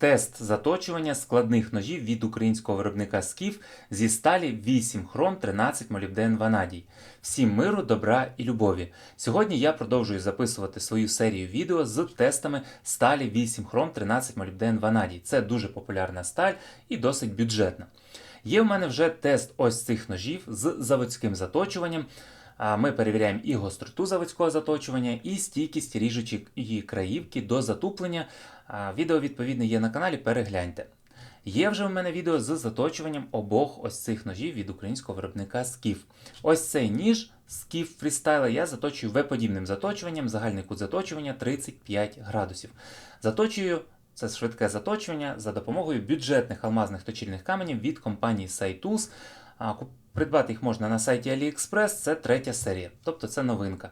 Тест заточування складних ножів від українського виробника Скіф зі сталі 8 хром 13 молібден ванадій. Всім миру, добра і любові. Сьогодні я продовжую записувати свою серію відео з тестами сталі 8 хром 13 молібден ванадій. Це дуже популярна сталь і досить бюджетна. Є в мене вже тест ось цих ножів з заводським заточуванням. Ми перевіряємо і гостроту заводського заточування, і стійкість ріжучої краївки до затуплення. Відео відповідне є на каналі, перегляньте. Є вже в мене відео з заточуванням обох ось цих ножів від українського виробника Скіф. Ось цей ніж Скіф фрістайла я заточую V-подібним заточуванням, загальний кут заточування 35 градусів. Заточую це швидке заточування за допомогою бюджетних алмазних точильних каменів від компанії Saitools. Придбати їх можна на сайті AliExpress, це третя серія, тобто це новинка.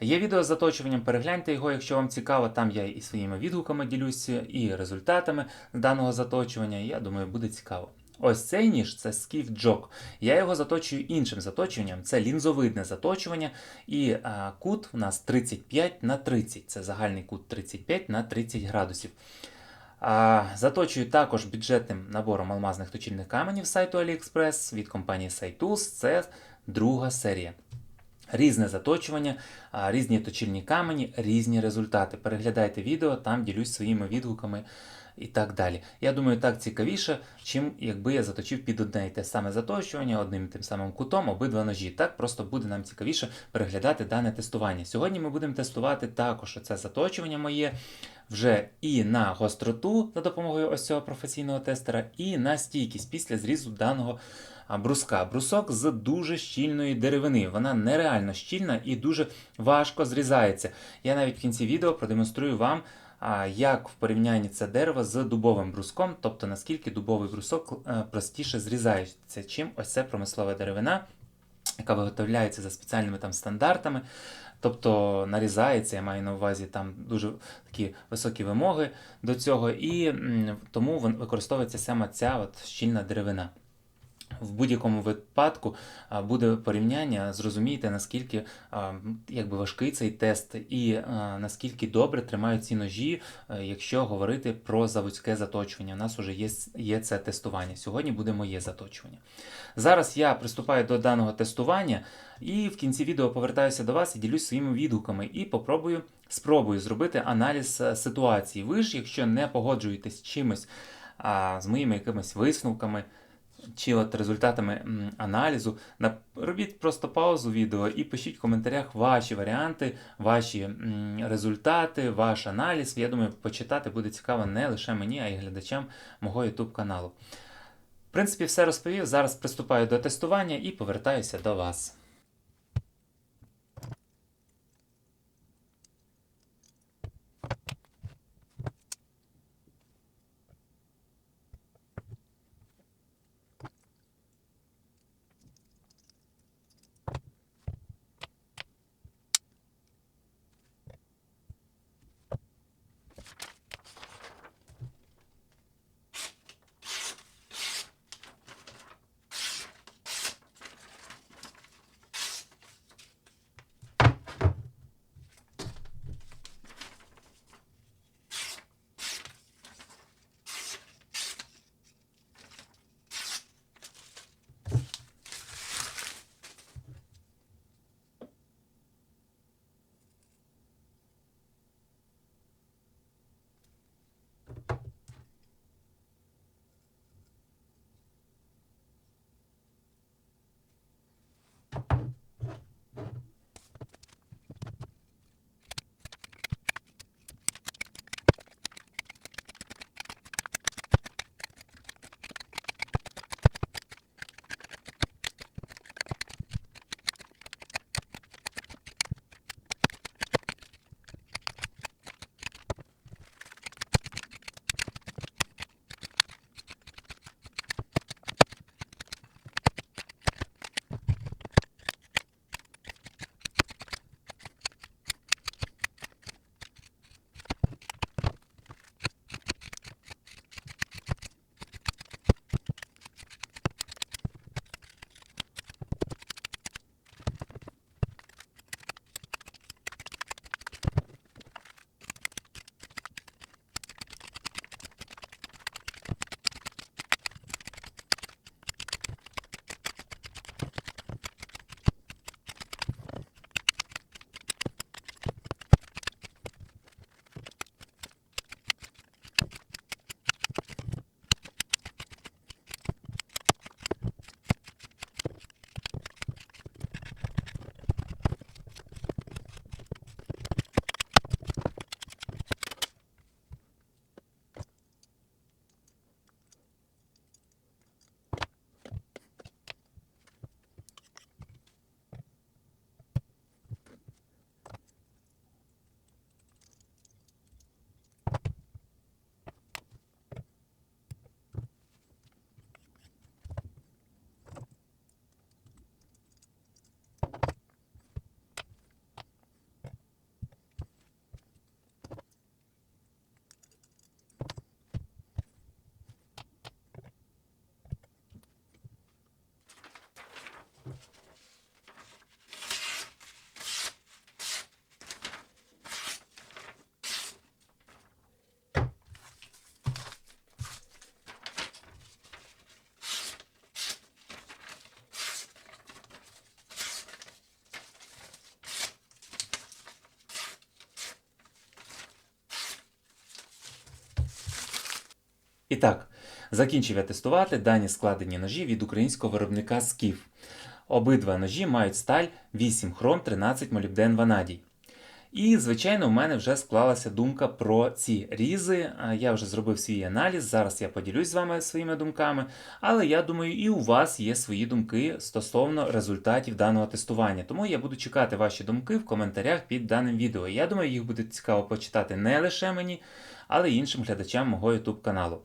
Є відео з заточуванням, перегляньте його, якщо вам цікаво. Там я і своїми відгуками ділюся, і результатами даного заточування. Я думаю, буде цікаво. Ось цей ніж це Skiff Jog. Я його заточую іншим заточуванням. Це лінзовидне заточування. І а, кут у нас 35 на 30. Це загальний кут 35 на 30 градусів. А, Заточую також бюджетним набором алмазних точильних каменів сайту AliExpress від компанії Saitools. Це друга серія. Різне заточування, різні точильні камені, різні результати. Переглядайте відео, там ділюсь своїми відгуками і так далі. Я думаю, так цікавіше, чим якби я заточив під одне і те саме заточування, одним і тим самим кутом обидва ножі. Так просто буде нам цікавіше переглядати дане тестування. Сьогодні ми будемо тестувати також це заточування моє вже і на гостроту за допомогою ось цього професійного тестера, і на стійкість після зрізу даного бруска. Брусок з дуже щільної деревини. Вона нереально щільна і дуже важко зрізається. Я навіть в кінці відео продемонструю вам. А як в порівнянні це дерево з дубовим бруском, тобто наскільки дубовий брусок е, простіше зрізається, чим ось це промислова деревина, яка виготовляється за спеціальними там стандартами. Тобто нарізається, я маю на увазі там дуже такі високі вимоги до цього, і тому використовується саме ця от щільна деревина. В будь-якому випадку буде порівняння, зрозумієте, наскільки якби важкий цей тест, і наскільки добре тримають ці ножі, е, якщо говорити про заводське заточування. У нас вже є, є це тестування. Сьогодні буде моє заточування. Зараз я приступаю до даного тестування, і в кінці відео повертаюся до вас і ділюсь своїми відгуками і попробую спробую зробити аналіз е, ситуації. Ви ж, якщо не погоджуєтесь з чимось а, з моїми якимись висновками чи от результатами аналізу, на- робіть просто паузу відео і пишіть в коментарях ваші варіанти, ваші результати, ваш аналіз. Я думаю, почитати буде цікаво не лише мені, а й глядачам мого YouTube каналу. В принципі, все розповів. Зараз приступаю до тестування і повертаюся до вас. І так, закінчив я тестувати дані складені ножі від українського виробника Скіф. Обидва ножі мають сталь 8 хром 13 молібден ванадій. І, звичайно, у мене вже склалася думка про ці різи. Я вже зробив свій аналіз. Зараз я поділюсь з вами своїми думками. Але я думаю, і у вас є свої думки стосовно результатів даного тестування. Тому я буду чекати ваші думки в коментарях під даним відео. Я думаю, їх буде цікаво почитати не лише мені, але й іншим глядачам мого YouTube каналу.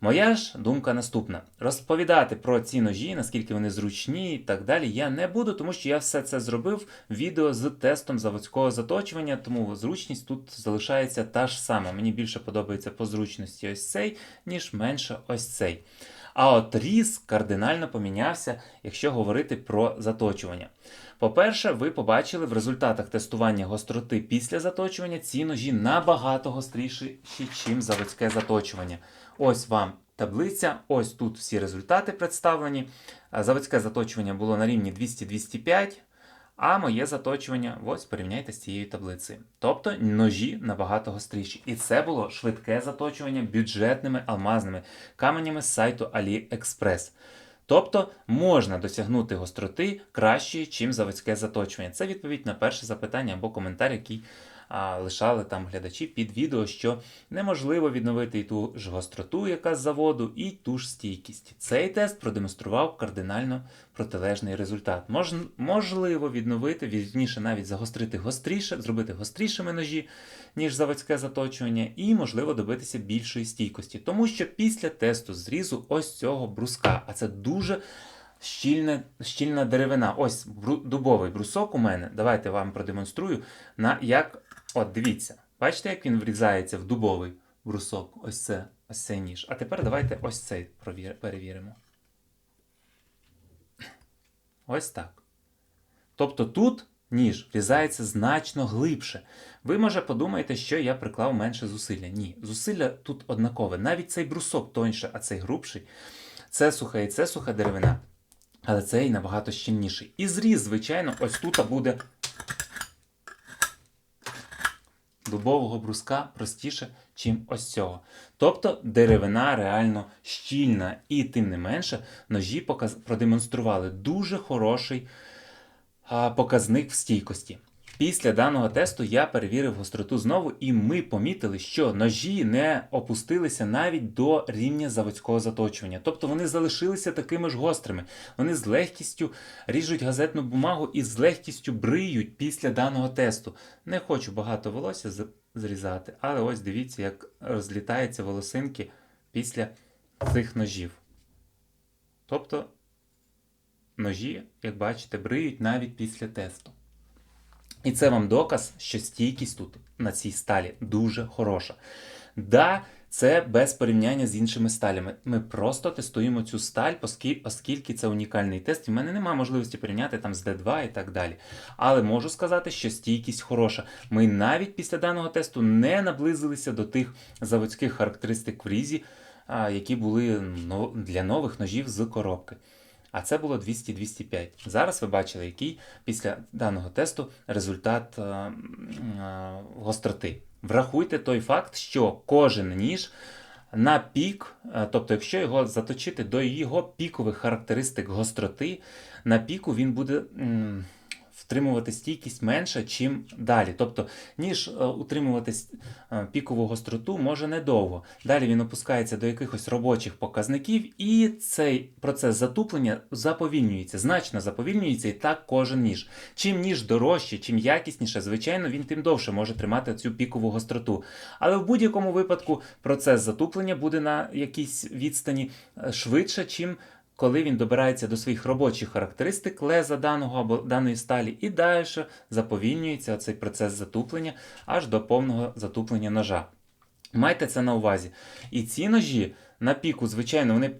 Моя ж думка наступна: розповідати про ці ножі, наскільки вони зручні і так далі, я не буду, тому що я все це зробив відео з тестом заводського заточування, тому зручність тут залишається та ж сама. Мені більше подобається по зручності ось цей, ніж менше ось цей. А от різ кардинально помінявся, якщо говорити про заточування. По-перше, ви побачили в результатах тестування гостроти після заточування ці ножі набагато гостріші, ніж заводське заточування. Ось вам таблиця, ось тут всі результати представлені. Заводське заточування було на рівні 200-205, а моє заточування, ось порівняйте з цією таблицею. Тобто ножі набагато гостріші. І це було швидке заточування бюджетними алмазними каменями з сайту AliExpress. Тобто можна досягнути гостроти кращої, чим заводське заточування. Це відповідь на перше запитання або коментар, який а, лишали там глядачі під відео, що неможливо відновити і ту ж гостроту, яка з заводу, і ту ж стійкість. Цей тест продемонстрував кардинально протилежний результат. Мож, можливо відновити, вірніше навіть загострити гостріше, зробити гострішими ножі, ніж заводське заточування, і можливо добитися більшої стійкості. Тому що після тесту зрізу ось цього бруска, а це дуже щільна, щільна деревина. Ось бру, дубовий брусок у мене. Давайте вам продемонструю, на як. От, дивіться, бачите, як він врізається в дубовий брусок. Ось це, ось цей ніж. А тепер давайте ось цей перевіримо. Ось так. Тобто тут ніж врізається значно глибше. Ви, може, подумаєте, що я приклав менше зусилля. Ні, зусилля тут однакове. Навіть цей брусок тоньше, а цей грубший. Це суха і це суха деревина. Але цей набагато щільніший. І зріз, звичайно, ось тут буде дубового бруска простіше, чим ось цього. Тобто деревина реально щільна, і тим не менше ножі показ... продемонстрували дуже хороший а, показник в стійкості. Після даного тесту я перевірив гостроту знову, і ми помітили, що ножі не опустилися навіть до рівня заводського заточування. Тобто вони залишилися такими ж гострими. Вони з легкістю ріжуть газетну бумагу і з легкістю бриють після даного тесту. Не хочу багато волосся зрізати, але ось дивіться, як розлітаються волосинки після цих ножів. Тобто ножі, як бачите, бриють навіть після тесту. І це вам доказ, що стійкість тут на цій сталі дуже хороша. Да, це без порівняння з іншими сталями. Ми просто тестуємо цю сталь, оскільки це унікальний тест. І в мене немає можливості порівняти там з D2 і так далі. Але можу сказати, що стійкість хороша. Ми навіть після даного тесту не наблизилися до тих заводських характеристик в різі, які були для нових ножів з коробки а це було 200-205. Зараз ви бачили, який після даного тесту результат е, е, гостроти. Врахуйте той факт, що кожен ніж на пік, е, тобто, якщо його заточити до його пікових характеристик гостроти, на піку він буде втримувати стійкість менше, чим далі. Тобто, ніж е, утримувати е, пікову гостроту може недовго. Далі він опускається до якихось робочих показників, і цей процес затуплення заповільнюється, значно заповільнюється і так кожен ніж. Чим ніж дорожче, чим якісніше, звичайно, він тим довше може тримати цю пікову гостроту. Але в будь-якому випадку процес затуплення буде на якійсь відстані е, швидше, чим коли він добирається до своїх робочих характеристик леза даного або даної сталі, і далі заповільнюється цей процес затуплення аж до повного затуплення ножа. Майте це на увазі. І ці ножі на піку, звичайно, вони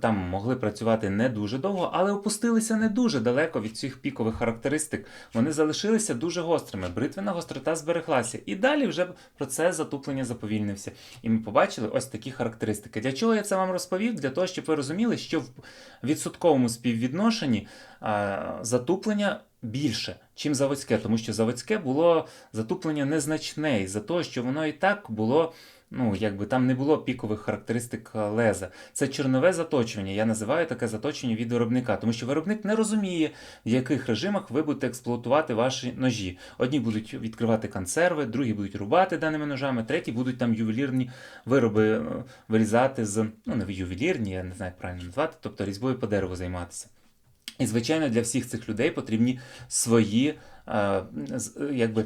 там могли працювати не дуже довго, але опустилися не дуже далеко від цих пікових характеристик. Вони залишилися дуже гострими. Бритвена гострота збереглася. І далі вже процес затуплення заповільнився. І ми побачили ось такі характеристики. Для чого я це вам розповів? Для того, щоб ви розуміли, що в відсотковому співвідношенні а, затуплення. Більше, чим заводське, тому що заводське було затуплення незначне, із за того, що воно і так було ну, якби там не було пікових характеристик е, леза. Це чорнове заточування. Я називаю таке заточення від виробника, тому що виробник не розуміє, в яких режимах ви будете експлуатувати ваші ножі. Одні будуть відкривати консерви, другі будуть рубати даними ножами, треті будуть там ювелірні вироби е, вирізати з ну не ювелірні, я не знаю, як правильно назвати, тобто різьбою по дереву займатися. І, звичайно, для всіх цих людей потрібні свої е, е, якби,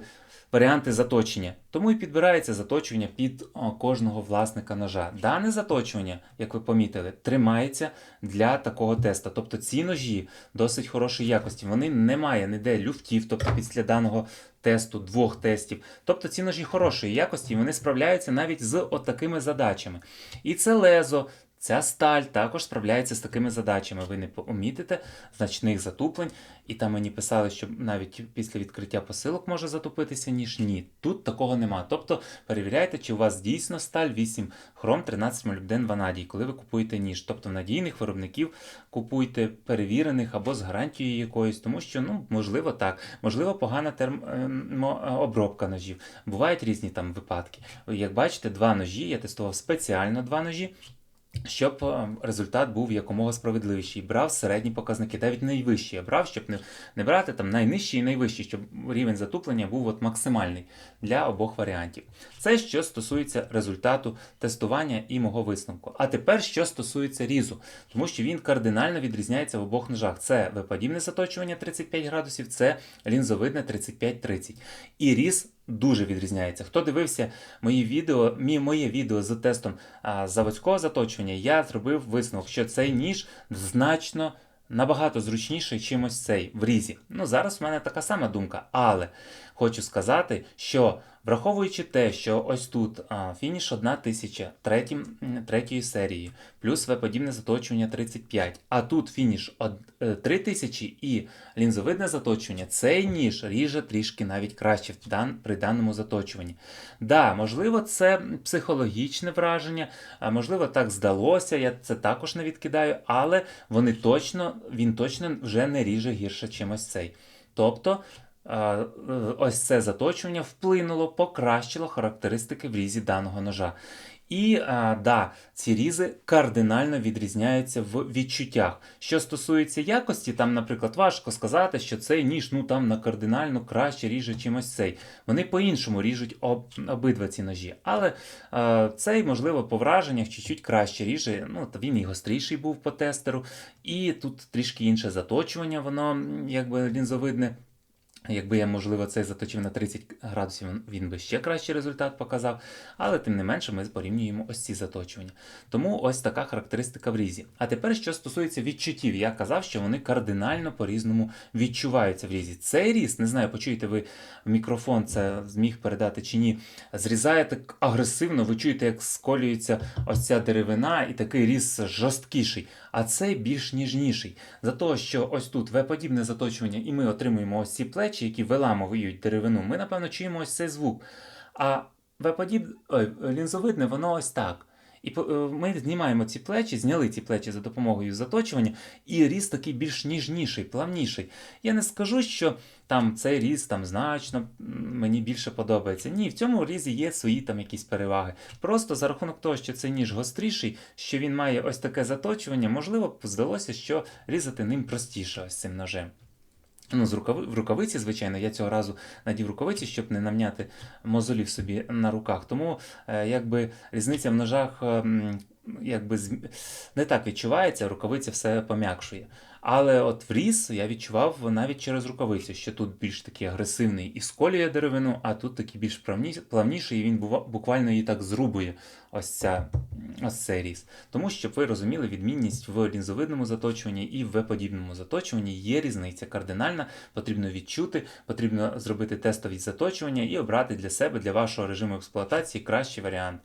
варіанти заточення. Тому і підбирається заточування під кожного власника ножа. Дане заточування, як ви помітили, тримається для такого теста. Тобто ці ножі досить хорошої якості. Вони не має ніде люфтів, тобто після даного тесту, двох тестів. Тобто ці ножі хорошої якості, вони справляються навіть з отакими задачами. І це лезо. Ця сталь також справляється з такими задачами. Ви не помітите значних затуплень. І там мені писали, що навіть після відкриття посилок може затупитися ніж. Ні, тут такого нема. Тобто перевіряйте, чи у вас дійсно сталь 8 хром 13 молібден ванадій, коли ви купуєте ніж. Тобто надійних виробників купуйте, перевірених або з гарантією якоюсь, тому що ну можливо так, можливо, погана термообробка ножів. Бувають різні там випадки. Як бачите, два ножі, я тестував спеціально два ножі щоб е, результат був якомога справедливіший. Брав середні показники, навіть найвищі я брав, щоб не, не брати там найнижчі і найвищі, щоб рівень затуплення був от максимальний для обох варіантів. Це що стосується результату тестування і мого висновку. А тепер що стосується різу, тому що він кардинально відрізняється в обох ножах. Це випадібне заточування 35 градусів, це лінзовидне 35-30. І різ дуже відрізняється. Хто дивився мої відео, мі, моє відео з тестом а, заводського заточення, я зробив висновок, що цей ніж значно набагато зручніший, чим ось цей в різі. Ну, зараз в мене така сама думка, але хочу сказати, що враховуючи те, що ось тут а, фініш 1000 третім, третьої серії, плюс В-подібне заточування 35, а тут фініш од- е, 3000 і лінзовидне заточування, цей ніж ріже трішки навіть краще в дан, при даному заточуванні. Да, можливо, це психологічне враження, а можливо, так здалося, я це також не відкидаю, але вони точно, він точно вже не ріже гірше, чим ось цей. Тобто, ось це заточування вплинуло, покращило характеристики в різі даного ножа. І а, да, ці різи кардинально відрізняються в відчуттях. Що стосується якості, там, наприклад, важко сказати, що цей ніж ну там на кардинально краще ріже, чим ось цей. Вони по-іншому ріжуть об, обидва ці ножі. Але е, цей, можливо, по враженнях чуть-чуть краще ріже. Ну, та він і гостріший був по тестеру, і тут трішки інше заточування, воно якби лінзовидне. Якби я, можливо, цей заточив на 30 градусів, він би ще кращий результат показав, але тим не менше ми порівнюємо ось ці заточування. Тому ось така характеристика в різі. А тепер, що стосується відчуттів, я казав, що вони кардинально по-різному відчуваються в різі. Цей різ, не знаю, почуєте ви мікрофон це зміг передати чи ні, зрізає так агресивно, ви чуєте, як сколюється ось ця деревина, і такий різ жорсткіший, а цей більш ніжніший. За того, що ось тут В-подібне заточування, і ми отримуємо ось ці плечі, які виламують деревину, ми, напевно, чуємо ось цей звук. А В-подібне, ой, лінзовидне, воно ось так. І е, ми знімаємо ці плечі, зняли ці плечі за допомогою заточування, і різ такий більш ніжніший, плавніший. Я не скажу, що там цей різ там значно мені більше подобається. Ні, в цьому різі є свої там якісь переваги. Просто за рахунок того, що цей ніж гостріший, що він має ось таке заточування, можливо, здалося, що різати ним простіше ось цим ножем. Ну, з рукави, в рукавиці, звичайно, я цього разу надів рукавиці, щоб не намняти мозолів собі на руках. Тому е, якби різниця в ножах е, якби не так відчувається, рукавиця все пом'якшує. Але от в різ я відчував навіть через рукавицю, що тут більш такий агресивний і сколює деревину, а тут такий більш плавніший, і він буквально її так зрубує, ось, ця, різ. Тому, щоб ви розуміли, відмінність в лінзовидному заточуванні і в В-подібному заточуванні є різниця кардинальна, потрібно відчути, потрібно зробити тестові заточування і обрати для себе, для вашого режиму експлуатації кращий варіант.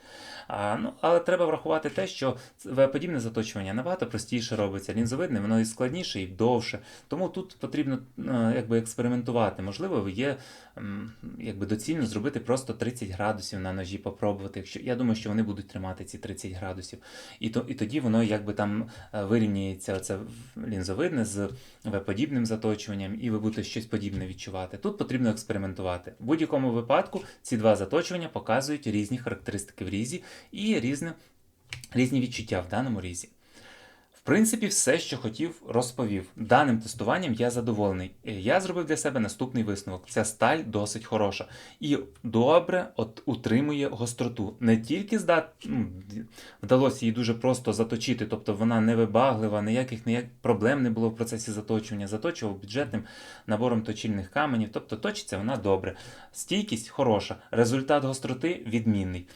А, ну, але треба врахувати те, що В-подібне заточування набагато простіше робиться. Лінзовидне, воно і складніше, і довше. Тому тут потрібно е, якби експериментувати. Можливо, є якби доцільно зробити просто 30 градусів на ножі, попробувати. Якщо я думаю, що вони будуть тримати ці 30 градусів. градусів. І, то, і тоді воно якби там е, вирівнюється оце лінзовидне з V-подібним заточуванням, і ви будете щось подібне відчувати. Тут потрібно експериментувати. В будь-якому випадку ці два заточування показують різні характеристики в різі і різне, різні відчуття в даному різі. В принципі, все, що хотів, розповів. Даним тестуванням я задоволений. Е, Я зробив для себе наступний висновок. Ця сталь досить хороша і добре от, утримує гостроту. Не тільки здат, ну, вдалося її дуже просто заточити, тобто вона не вибаглива, ніяких ніяк проблем не було в процесі заточування. Заточував бюджетним набором точильних каменів, тобто точиться вона добре. Стійкість хороша, результат гостроти відмінний.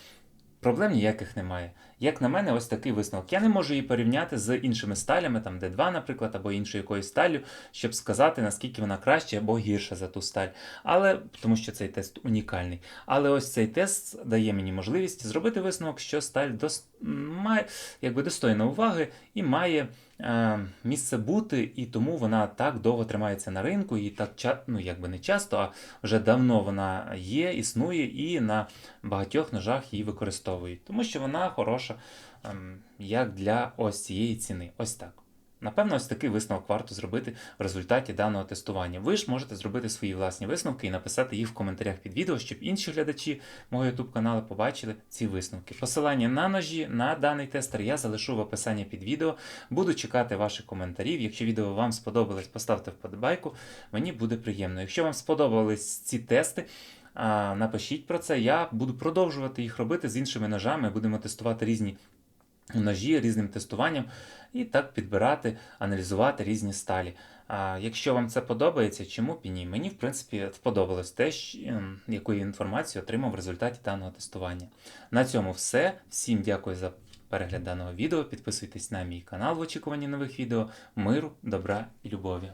Проблем ніяких немає. Як на мене, ось такий висновок. Я не можу її порівняти з іншими сталями, там D2, наприклад, або іншою якоюсь сталлю, щоб сказати, наскільки вона краще або гірша за ту сталь. Але тому що цей тест унікальний. Але ось цей тест дає мені можливість зробити висновок, що сталь дос... має якби достойна уваги і має е, місце бути, і тому вона так довго тримається на ринку, і так ну, якби не часто, а вже давно вона є, існує, і на багатьох ножах її використовують, тому що вона хороша ем, як для ось цієї ціни. Ось так. Напевно, ось такий висновок варто зробити в результаті даного тестування. Ви ж можете зробити свої власні висновки і написати їх в коментарях під відео, щоб інші глядачі мого YouTube каналу побачили ці висновки. Посилання на ножі на даний тестер я залишу в описанні під відео. Буду чекати ваших коментарів. Якщо відео вам сподобалось, поставте вподобайку. Мені буде приємно. Якщо вам сподобались ці тести, напишіть про це. Я буду продовжувати їх робити з іншими ножами. Будемо тестувати різні ножі різним тестуванням і так підбирати, аналізувати різні сталі. А якщо вам це подобається, чому б і ні? Мені, в принципі, сподобалось те, ем, яку я інформацію отримав в результаті даного тестування. На цьому все. Всім дякую за перегляд даного відео. Підписуйтесь на мій канал в очікуванні нових відео. Миру, добра і любові.